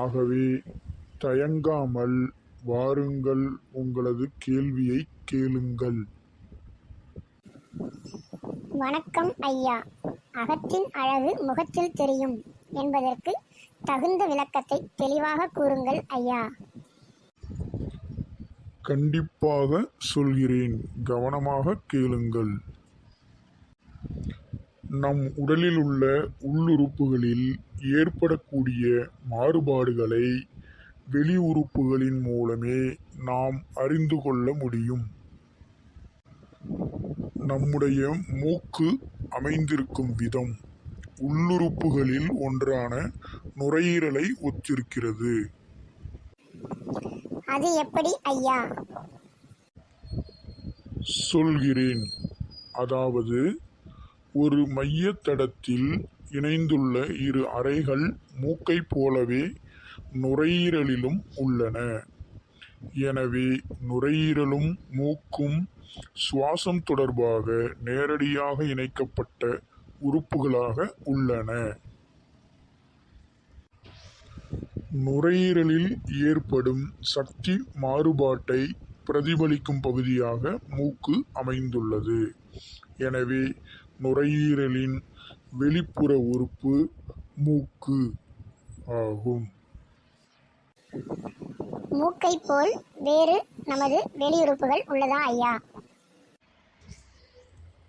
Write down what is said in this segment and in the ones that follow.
ஆகவே தயங்காமல் வாருங்கள் உங்களது கேள்வியை கேளுங்கள். வணக்கம் ஐயா. அகத்தின் அழகு முகத்தில் தெரியும் என்பதற்கு தகுந்த விளக்கத்தை தெளிவாக கூறுங்கள் ஐயா. கண்டிப்பாக சொல்கிறேன். கவனமாக கேளுங்கள். நம் உடலில் உள்ள உள்ளுறுப்புகளில் ஏற்படக்கூடிய மாறுபாடுகளை வெளி உறுப்புகளின் மூலமே நாம் அறிந்து கொள்ள முடியும். நம்முடைய மூக்கு அமைந்திருக்கும் விதம் உள்ளுறுப்புகளில் ஒன்றான நுரையீரலை ஒத்திருக்கிறது. அது எப்படி ஐயா? சொல்கிறேன். அதாவது ஒரு மையத்தடத்தில் இணைந்துள்ள இரு அறைகள் மூக்கைப் போலவே நுரையீரலிலும் உள்ளன. எனவே நுரையீரலும் மூக்கும் சுவாசம் தொடர்பாக நேரடியாக இணைக்கப்பட்ட உறுப்புகளாக உள்ளன. நுரையீரலில் ஏற்படும் சக்தி மாறுபாட்டை பிரதிபலிக்கும் பகுதியாக மூக்கு அமைந்துள்ளது. எனவே நுரையீரலின் வெளிப்புற உறுப்பு மூக்கு ஆகும். மூக்கை போல் வேறு நமது வெளியுறுப்புகள் உள்ளதா ஐயா?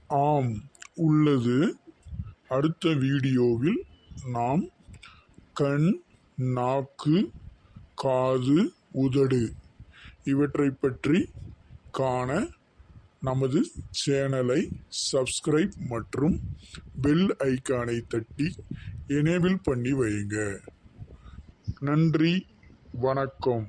ஆம் உள்ளது. அடுத்த வீடியோவில் நாம் கண் நாக்கு காது உதடு இவற்றை பற்றி காண நமது சேனலை சப்ஸ்கிரைப் மற்றும் பெல் ஐக்கானை தட்டி எனேபிள் பண்ணி வையுங்க. நன்றி வணக்கம்.